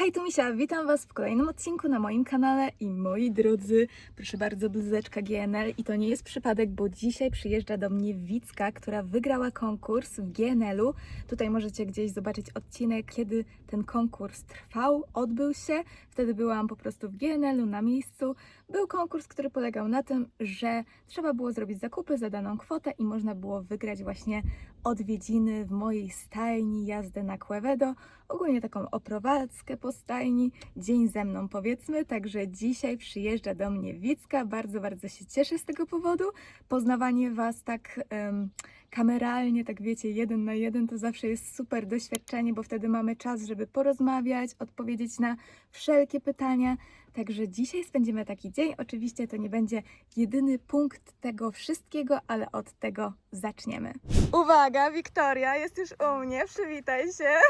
Hej, tu Misia, witam Was w kolejnym odcinku na moim kanale i moi drodzy, proszę bardzo, bluzeczka GNL i to nie jest przypadek, bo dzisiaj przyjeżdża do mnie Wicka, która wygrała konkurs w GNL-u. Tutaj możecie gdzieś zobaczyć odcinek, kiedy ten konkurs trwał, odbył się. Wtedy byłam po prostu w GNL-u na miejscu. Był konkurs, który polegał na tym, że trzeba było zrobić zakupy za daną kwotę i można było wygrać właśnie odwiedziny w mojej stajni, jazdę na Quevedo, ogólnie taką oprowadzkę po stajni, dzień ze mną powiedzmy, także dzisiaj przyjeżdża do mnie Wicka, bardzo, bardzo się cieszę z tego powodu. Poznawanie Was tak em, kameralnie, tak wiecie, jeden na jeden, to zawsze jest super doświadczenie, bo wtedy mamy czas, żeby porozmawiać, odpowiedzieć na wszelkie pytania. Także dzisiaj spędzimy taki dzień. Oczywiście to nie będzie jedyny punkt tego wszystkiego, ale od tego zaczniemy. Uwaga, Wiktoria jest już u mnie, przywitaj się.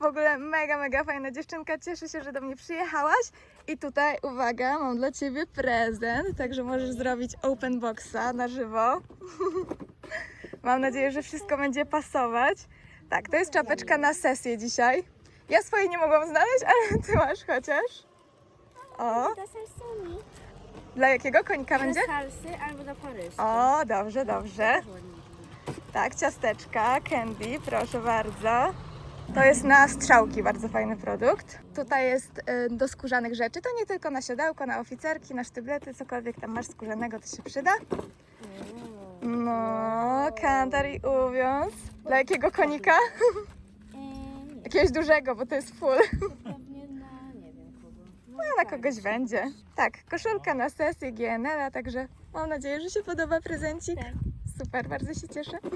W ogóle mega, mega fajna dziewczynka. Cieszę się, że do mnie przyjechałaś. I tutaj, uwaga, mam dla Ciebie prezent, także możesz zrobić open boxa na żywo. Mam nadzieję, że wszystko będzie pasować. Tak, to jest czapeczka na sesję dzisiaj. Ja swojej nie mogłam znaleźć, ale Ty masz chociaż. O, Do salsami. dla jakiego konika Do będzie? salsy albo do Paryża. O, dobrze, dobrze. Tak, ciasteczka, candy, proszę bardzo. To jest na strzałki, bardzo fajny produkt. Tutaj jest y, do skórzanych rzeczy. To nie tylko na siodełko, na oficerki, na sztyblety, cokolwiek tam masz skórzanego, to się przyda. No, kantar i uwiąz. Dla jakiego konika? Nie, Jakiegoś dużego, bo to jest full. pewnie na nie wiem kogo. No, na kogoś będzie. Tak, koszulka na sesję GNL-a, także mam nadzieję, że się podoba prezencik. Tak. Super, bardzo się cieszę.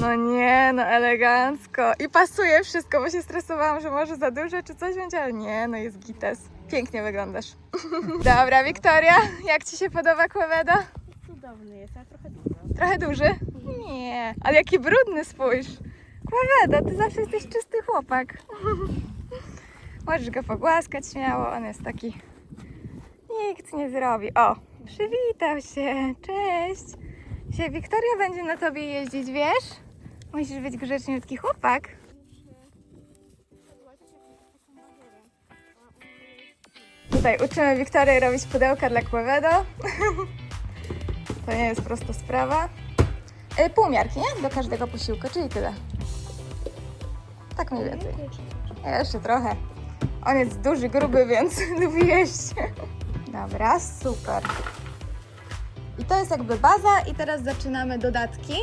No nie, no elegancko. I pasuje wszystko, bo się stresowałam, że może za dużo czy coś będzie, ale nie, no jest gites. Pięknie wyglądasz. Dobra, Wiktoria, jak Ci się podoba Quevedo? Cudowny jest, ale trochę dużo. Trochę duży? Nie, ale jaki brudny spójrz. Quevedo, Ty zawsze jesteś czysty chłopak. Możesz go pogłaskać śmiało, on jest taki... Nikt nie zrobi. O, przywitał się, cześć. Dzisiaj Wiktoria będzie na Tobie jeździć, wiesz? Musisz być grzeczniutki chłopak. Tutaj uczymy Wiktorię robić pudełka dla Quevedo. To nie jest prosta sprawa. Y, Półmiarki, nie? Do każdego posiłku, czyli tyle. Tak mniej więcej. Jeszcze trochę. On jest duży, gruby, więc lubi jeść. Dobra, super. I to jest jakby baza i teraz zaczynamy dodatki.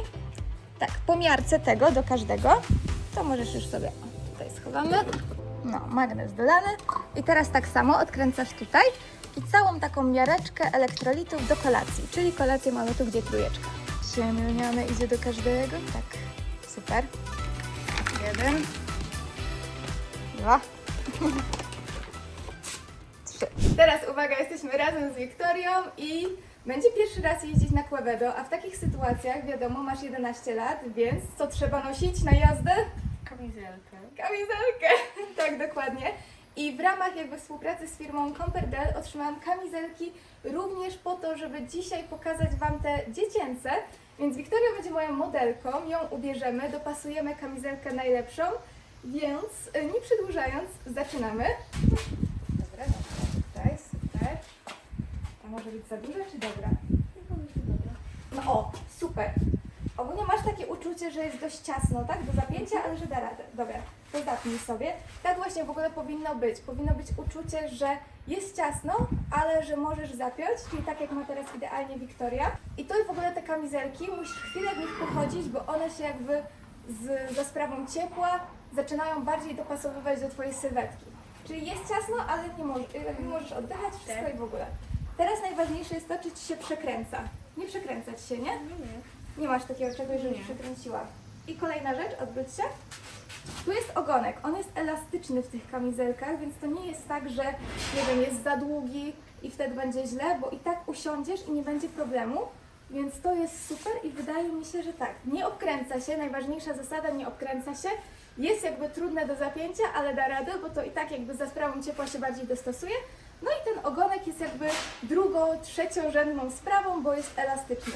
Tak, po miarce tego do każdego. To możesz już sobie o, tutaj schowamy. No, magnes dodany. I teraz tak samo odkręcasz tutaj i całą taką miareczkę elektrolitów do kolacji. Czyli kolację mamy tu, gdzie trójeczka. Ciemnione idzie do każdego. Tak, super. Jeden. Dwa. Trzy. Teraz uwaga, jesteśmy razem z Wiktorią i będzie pierwszy raz jeździć na Quevedo, a w takich sytuacjach, wiadomo, masz 11 lat, więc co trzeba nosić na jazdę? Kamizelkę. Kamizelkę, tak dokładnie. I w ramach jakby współpracy z firmą Comperdel otrzymałam kamizelki również po to, żeby dzisiaj pokazać Wam te dziecięce. Więc Wiktoria będzie moją modelką, ją ubierzemy, dopasujemy kamizelkę najlepszą, więc y, nie przedłużając, zaczynamy. Dobra, dobra, tutaj, super. To może być za duże czy dobra? No o, super. Ogólnie masz takie uczucie, że jest dość ciasno, tak? Do zapięcia, ale że da radę. Dobra, to zapnij sobie. Tak właśnie w ogóle powinno być. Powinno być uczucie, że jest ciasno, ale że możesz zapiąć, czyli tak jak ma teraz idealnie Wiktoria. I to w ogóle te kamizelki, musisz chwilę w nich pochodzić, bo one się jakby z, za sprawą ciepła zaczynają bardziej dopasowywać do Twojej sylwetki. Czyli jest ciasno, ale nie możesz, jakby możesz oddychać wszystko i w ogóle. Teraz najważniejsze jest to, czy Ci się przekręca. Nie przekręca Ci się, nie? Nie, nie. Nie masz takiego czegoś, żeby Nie. przekręciła. I kolejna rzecz, odwróć się. Tu jest ogonek. On jest elastyczny w tych kamizelkach, więc to nie jest tak, że nie wiem, jest za długi i wtedy będzie źle, bo i tak usiądziesz i nie będzie problemu. Więc to jest super i wydaje mi się, że tak. Nie obkręca się, najważniejsza zasada, nie obkręca się. Jest jakby trudne do zapięcia, ale da radę, bo to i tak jakby za sprawą ciepła się bardziej dostosuje. No i ten ogonek jest jakby drugą, trzeciorzędną sprawą, bo jest elastyczny.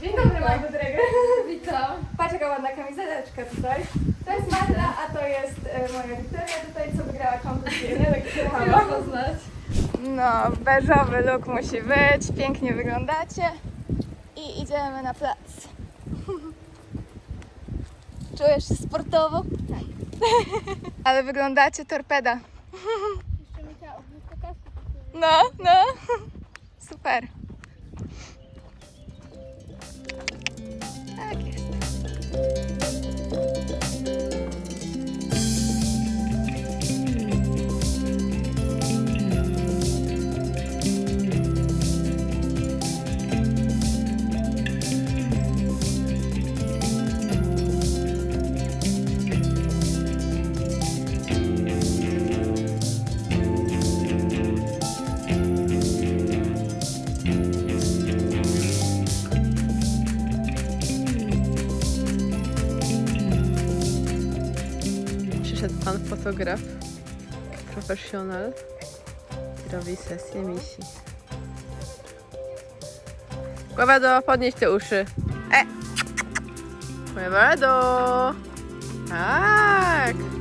Dzień dobry, Magda Dreger. Witam. Patrz jaka ładna kamizeleczka tutaj. To jest Marta, a to jest e, moja Wiktoria tutaj, co wygrała konkurs przyjechała. poznać. No, beżowy look musi być, pięknie wyglądacie i idziemy na plac. Czujesz się sportowo? Tak. Ale wyglądacie torpeda. Jeszcze mi ta kaski No, no. Super. Fotograf, profesjonal i robi sesję misi. Kławado, podnieś te uszy. E! Kławado! Tak!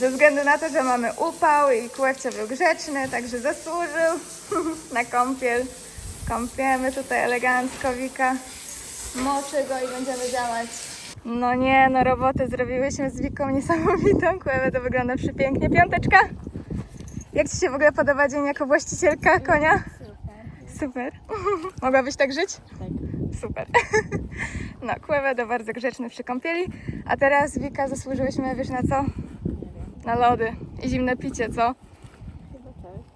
Ze względu na to, że mamy upał i kłewcia był grzeczny, także zasłużył na kąpiel. Kąpiemy tutaj elegancko Wika. Moczy go i będziemy działać. No nie, no robotę zrobiłyśmy z Wiką niesamowitą. Kłewę to wygląda przepięknie. Piąteczka? Jak Ci się w ogóle podoba dzień jako właścicielka konia? Super. Super. Mogłabyś tak żyć? Tak. Super. No, Kłewedo bardzo grzeczny przy kąpieli. A teraz Wika zasłużyłyśmy, wiesz na co? Na lody i zimne picie, co?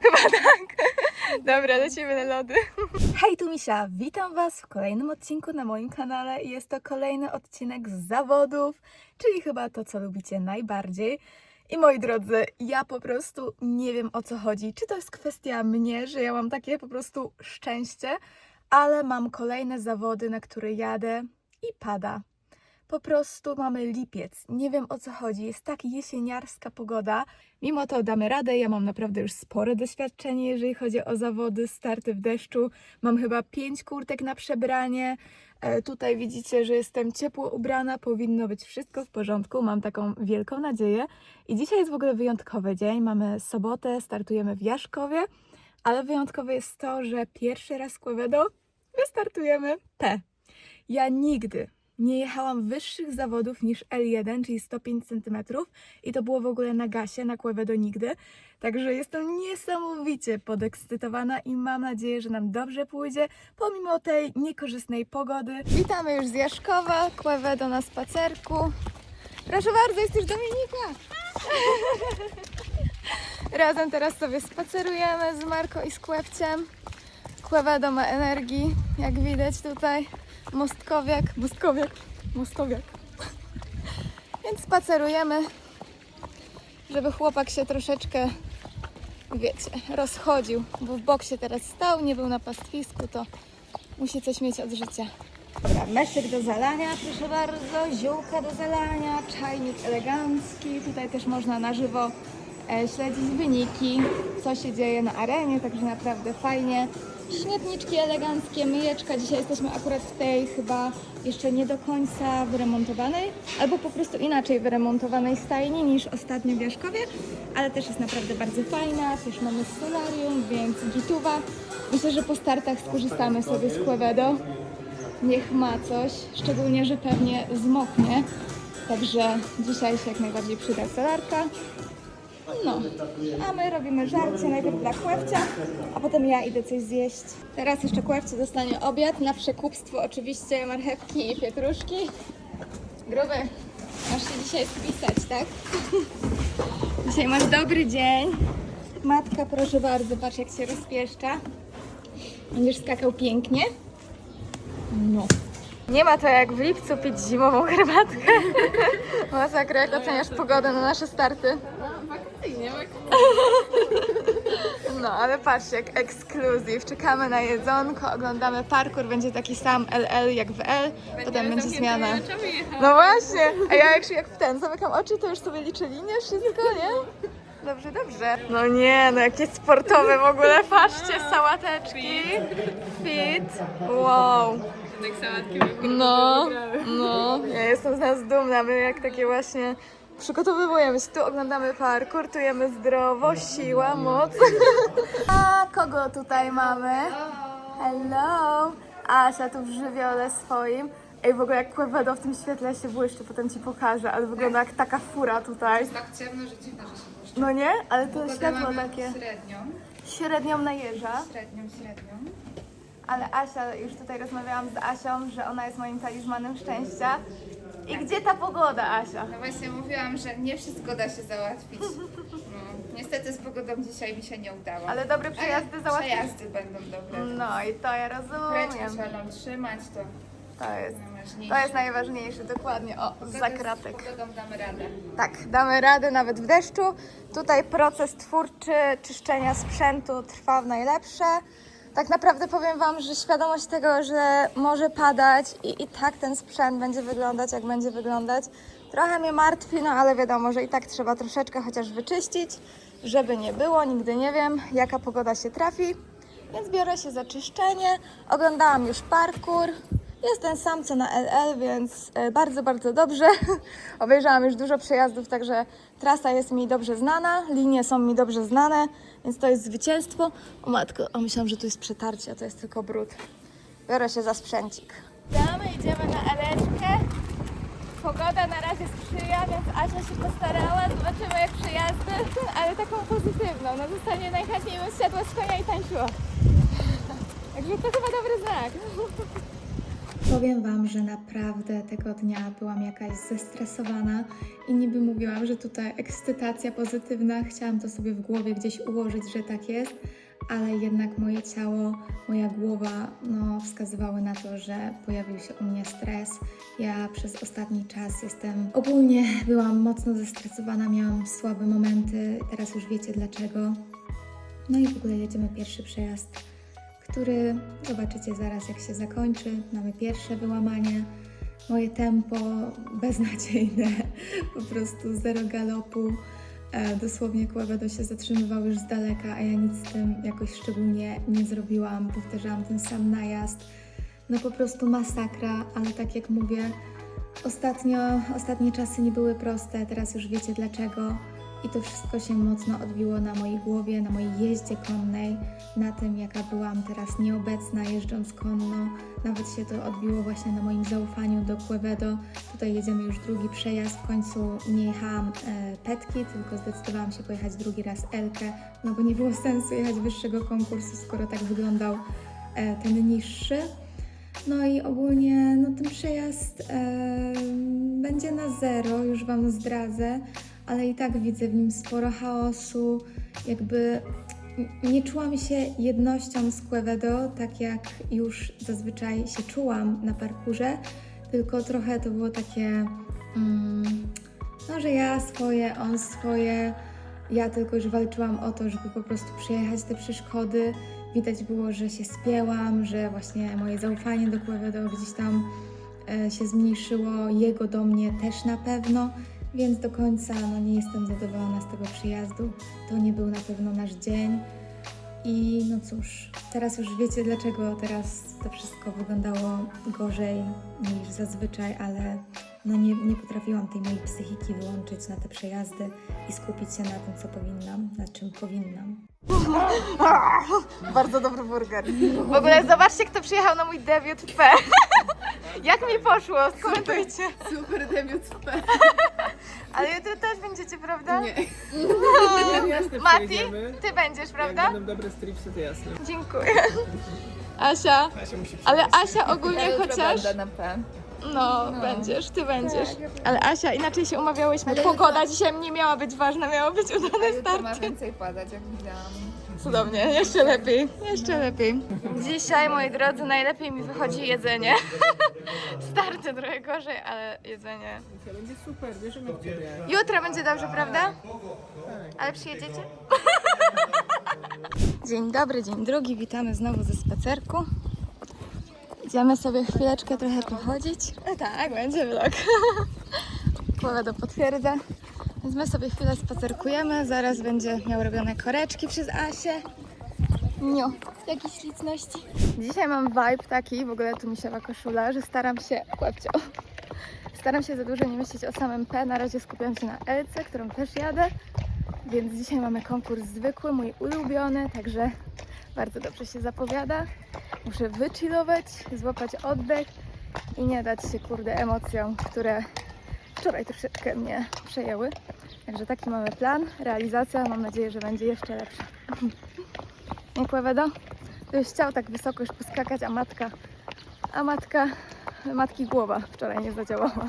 Chyba tak. Dobra, lecimy na lody. Hej, tu Misia. Witam Was w kolejnym odcinku na moim kanale. Jest to kolejny odcinek z zawodów, czyli chyba to, co lubicie najbardziej. I moi drodzy, ja po prostu nie wiem o co chodzi. Czy to jest kwestia mnie, że ja mam takie po prostu szczęście, ale mam kolejne zawody, na które jadę i pada. Po prostu mamy lipiec. Nie wiem o co chodzi. Jest tak jesieniarska pogoda. Mimo to damy radę. Ja mam naprawdę już spore doświadczenie, jeżeli chodzi o zawody, starty w deszczu. Mam chyba pięć kurtek na przebranie. E, tutaj widzicie, że jestem ciepło ubrana. Powinno być wszystko w porządku. Mam taką wielką nadzieję. I dzisiaj jest w ogóle wyjątkowy dzień. Mamy sobotę, startujemy w Jaszkowie. Ale wyjątkowe jest to, że pierwszy raz z Quevedo wystartujemy P. Ja nigdy nie jechałam wyższych zawodów niż L1, czyli 105 cm i to było w ogóle na gasie, na Quevedo nigdy. Także jestem niesamowicie podekscytowana i mam nadzieję, że nam dobrze pójdzie, pomimo tej niekorzystnej pogody. Witamy już z Jaszkowa, Quevedo na spacerku. Proszę bardzo, jest już Dominika! Razem teraz sobie spacerujemy z Marko i z Kłewciem. Quevedo ma energii, jak widać tutaj. Mostkowiak, mostkowiak, mostowiak. Więc spacerujemy, żeby chłopak się troszeczkę, wiecie, rozchodził, bo w boksie teraz stał, nie był na pastwisku, to musi coś mieć od życia. Dobra, meszyk do zalania, proszę bardzo, ziółka do zalania, czajnik elegancki. Tutaj też można na żywo e, śledzić wyniki, co się dzieje na arenie, także naprawdę fajnie. Śmietniczki eleganckie, myjeczka. Dzisiaj jesteśmy akurat w tej chyba jeszcze nie do końca wyremontowanej, albo po prostu inaczej wyremontowanej stajni niż ostatnio w Biaszkowie, ale też jest naprawdę bardzo fajna. Też mamy solarium, więc gituwa. Myślę, że po startach skorzystamy sobie z Quevedo. Niech ma coś, szczególnie, że pewnie zmoknie. Także dzisiaj się jak najbardziej przyda solarka. No, a my robimy żarcie najpierw dla Kłewcia, a potem ja idę coś zjeść. Teraz jeszcze Kłewcie dostanie obiad, na przekupstwo oczywiście marchewki i pietruszki. Gruby, masz się dzisiaj spisać, tak? Dzisiaj masz dobry dzień. Matka, proszę bardzo, patrz jak się rozpieszcza. Będziesz skakał pięknie. No. Nie ma to jak w lipcu pić zimową herbatkę. Masakra, jak oceniasz pogodę na nasze starty? No, ale patrzcie, jak ekskluzyw. Czekamy na jedzonko, oglądamy parkour, będzie taki sam LL jak w L, potem będzie zmiana. No właśnie, a ja jak, jak w ten zamykam oczy, to już sobie liczę linię, wszystko, nie? Dobrze, dobrze. No nie, no jakie sportowe w ogóle, patrzcie, sałateczki. Fit. Wow. No, no. Ja jestem z nas dumna, my jak takie właśnie przygotowujemy się. Tu oglądamy parkour, tu jemy zdrowo, siła, moc. A kogo tutaj mamy? Hello. Asia tu w żywiole swoim. Ej, w ogóle jak Quevedo w tym świetle się błyszczy, potem ci pokażę, ale wygląda jak taka fura tutaj. Tak ciemno, że dziwne, że się błyszczy. No nie? Ale to Pogodę światło mamy takie. Średnią, Średnią na jeża. średnią, średnią. Ale Asia, już tutaj rozmawiałam z Asią, że ona jest moim talizmanem szczęścia. I gdzie ta pogoda, Asia? No właśnie mówiłam, że nie wszystko da się załatwić. No, niestety z pogodą dzisiaj mi się nie udało. Ale dobre przejazdy Ale załatwić. Przejazdy będą dobre. No i to ja rozumiem. trzeba nam trzymać, to To jest, najważniejsze. to jest najważniejsze, dokładnie. O, Pogodę- zakratek. Z pogodą damy radę. Tak, damy radę nawet w deszczu. Tutaj proces twórczy czyszczenia sprzętu trwa w najlepsze. Tak naprawdę powiem Wam, że świadomość tego, że może padać i, i tak ten sprzęt będzie wyglądać, jak będzie wyglądać, trochę mnie martwi, no ale wiadomo, że i tak trzeba troszeczkę chociaż wyczyścić, żeby nie było, nigdy nie wiem, jaka pogoda się trafi. Więc biorę się za czyszczenie. Oglądałam już parkour. Jest ten sam co na LL, więc e, bardzo, bardzo dobrze. Obejrzałam już dużo przejazdów, także trasa jest mi dobrze znana, linie są mi dobrze znane, więc to jest zwycięstwo. O matko, a myślałam, że tu jest przetarcie, a to jest tylko brud. Biorę się za sprzęcik. Damy, idziemy na Aleczkę. Pogoda na razie sprzyja, więc Asia się postarała. Zobaczymy jak przejazdy, ale taką pozytywną. No zostanie najchętniej bym siadła z konia i tańczyła. Także to chyba dobry znak. Powiem Wam, że naprawdę tego dnia byłam jakaś zestresowana i niby mówiłam, że tutaj ekscytacja pozytywna, chciałam to sobie w głowie gdzieś ułożyć, że tak jest, ale jednak moje ciało, moja głowa no, wskazywały na to, że pojawił się u mnie stres. Ja przez ostatni czas jestem, ogólnie byłam mocno zestresowana, miałam słabe momenty, teraz już wiecie dlaczego. No i w ogóle jedziemy pierwszy przejazd który zobaczycie zaraz, jak się zakończy. Mamy pierwsze wyłamanie. Moje tempo beznadziejne, po prostu zero galopu. E, dosłownie Kłebedo się zatrzymywał już z daleka, a ja nic z tym jakoś szczególnie nie zrobiłam. Powtarzałam ten sam najazd. No po prostu masakra, ale tak jak mówię, ostatnio, ostatnie czasy nie były proste, teraz już wiecie dlaczego. I to wszystko się mocno odbiło na mojej głowie, na mojej jeździe konnej, na tym, jaka byłam teraz nieobecna jeżdżąc konno. Nawet się to odbiło właśnie na moim zaufaniu do Quevedo. Tutaj jedziemy już drugi przejazd. W końcu nie jechałam e, petki, tylko zdecydowałam się pojechać drugi raz Elkę, no bo nie było sensu jechać wyższego konkursu, skoro tak wyglądał e, ten niższy. No i ogólnie no, ten przejazd e, będzie na zero, już Wam zdradzę, ale i tak widzę w nim sporo chaosu, jakby nie czułam się jednością z Quevedo, tak jak już zazwyczaj się czułam na parkurze, tylko trochę to było takie, mm, no, że ja swoje, on swoje, ja tylko już walczyłam o to, żeby po prostu przejechać te przeszkody. Widać było, że się spięłam, że właśnie moje zaufanie do Quevedo gdzieś tam e, się zmniejszyło, jego do mnie też na pewno, więc do końca no, nie jestem zadowolona z tego przyjazdu. To nie był na pewno nasz dzień. I no cóż, teraz już wiecie dlaczego teraz to wszystko wyglądało gorzej niż zazwyczaj, ale no nie, nie potrafiłam tej mojej psychiki wyłączyć na te przejazdy i skupić się na tym, co powinnam, na czym powinnam. Bardzo dobry burger. W ogóle zobaczcie, kto przyjechał na mój debiut w P. Jak mi poszło? Skomentujcie. Super debiut w P. Ale jutro też będziecie, prawda? Nie. Jasne, Mati, ty będziesz, Jak prawda? będą dobre stripsy, to jasne. Dziękuję. Asia, Asia musi ale Asia ogólnie chociaż... na P. No, będziesz, ty będziesz. Ale Asia, inaczej się umawiałyśmy. Pogoda dzisiaj nie miała być ważna, miało być udane Jutro ma więcej padać, jak widziałam. Cudownie, jeszcze lepiej, jeszcze lepiej. Dzisiaj, moi drodzy, najlepiej mi wychodzi jedzenie. Starty trochę gorzej, ale jedzenie. To będzie super, wierzymy w ciebie. Jutro będzie dobrze, prawda? Ale przyjedziecie? Dzień dobry, dzień drugi, witamy znowu ze spacerku. Idziemy sobie chwileczkę trochę pochodzić. E, tak, będzie vlog. Pogoda potwierdza. Więc my sobie chwilę spacerkujemy, zaraz będzie miał robione koreczki przez Asię. Nio, jakie śliczności. Dzisiaj mam vibe taki, w ogóle tu misiawa koszula, że staram się, łebcio, staram się za dużo nie myśleć o samym P, na razie skupiam się na Elce, którą też jadę, więc dzisiaj mamy konkurs zwykły, mój ulubiony, także bardzo dobrze się zapowiada. Muszę wychillować, złapać oddech i nie dać się, kurde, emocjom, które wczoraj troszeczkę mnie przejęły. Także taki mamy plan, realizacja, mam nadzieję, że będzie jeszcze lepsza. Nie Kłewedo? Byś chciał tak wysoko już poskakać, a matka, a matka, matki głowa wczoraj nie zadziałała.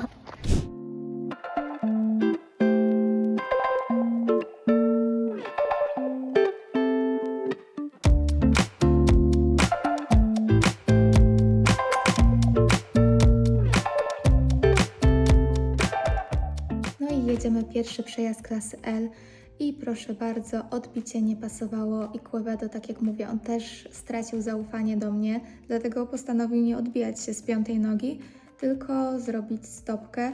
Pierwszy przejazd klasy L. I proszę bardzo, odbicie nie pasowało i Quevedo, tak jak mówię, on też stracił zaufanie do mnie, dlatego postanowił nie odbijać się z piątej nogi, tylko zrobić stopkę.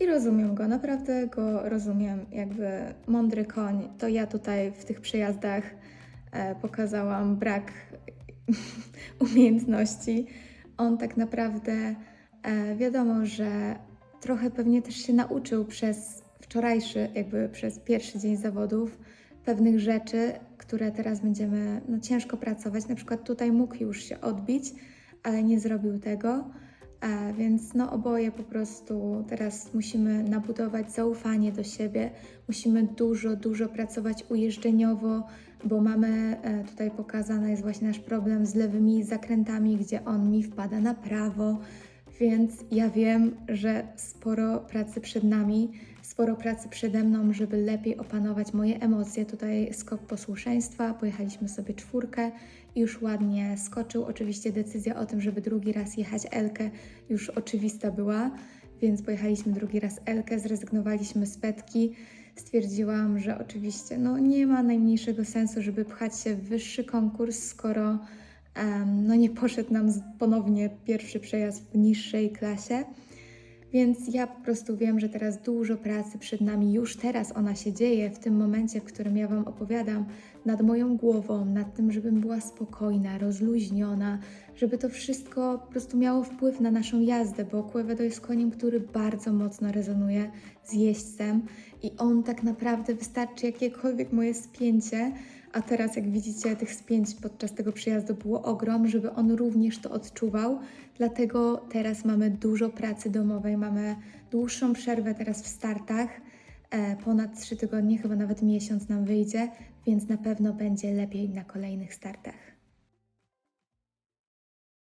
I rozumiem go, naprawdę go rozumiem. Jakby mądry koń, to ja tutaj w tych przejazdach e, pokazałam brak umiejętności. On tak naprawdę e, wiadomo, że trochę pewnie też się nauczył przez wczorajszy, jakby przez pierwszy dzień zawodów, pewnych rzeczy, które teraz będziemy no, ciężko pracować. Na przykład tutaj mógł już się odbić, ale nie zrobił tego. E, więc no oboje po prostu teraz musimy nabudować zaufanie do siebie. Musimy dużo, dużo pracować ujeżdżeniowo, bo mamy e, tutaj pokazany jest właśnie nasz problem z lewymi zakrętami, gdzie on mi wpada na prawo. Więc ja wiem, że sporo pracy przed nami, sporo pracy przede mną, żeby lepiej opanować moje emocje. Tutaj skok posłuszeństwa, pojechaliśmy sobie czwórkę i już ładnie skoczył. Oczywiście decyzja o tym, żeby drugi raz jechać Elkę już oczywista była, więc pojechaliśmy drugi raz Elkę, zrezygnowaliśmy z petki. Stwierdziłam, że oczywiście no, nie ma najmniejszego sensu, żeby pchać się w wyższy konkurs, skoro em, no, nie poszedł nam ponownie pierwszy przejazd w niższej klasie. Więc ja po prostu wiem, że teraz dużo pracy przed nami, już teraz ona się dzieje, w tym momencie, w którym ja Wam opowiadam, nad moją głową, nad tym, żebym była spokojna, rozluźniona, żeby to wszystko po prostu miało wpływ na naszą jazdę, bo Quevedo jest koniem, który bardzo mocno rezonuje z jeźdźcem i on tak naprawdę wystarczy jakiekolwiek moje spięcie, a teraz jak widzicie tych spięć podczas tego przyjazdu było ogrom, żeby on również to odczuwał, dlatego teraz mamy dużo pracy domowej, mamy dłuższą przerwę teraz w startach, e, ponad 3 tygodnie, chyba nawet miesiąc nam wyjdzie, więc na pewno będzie lepiej na kolejnych startach.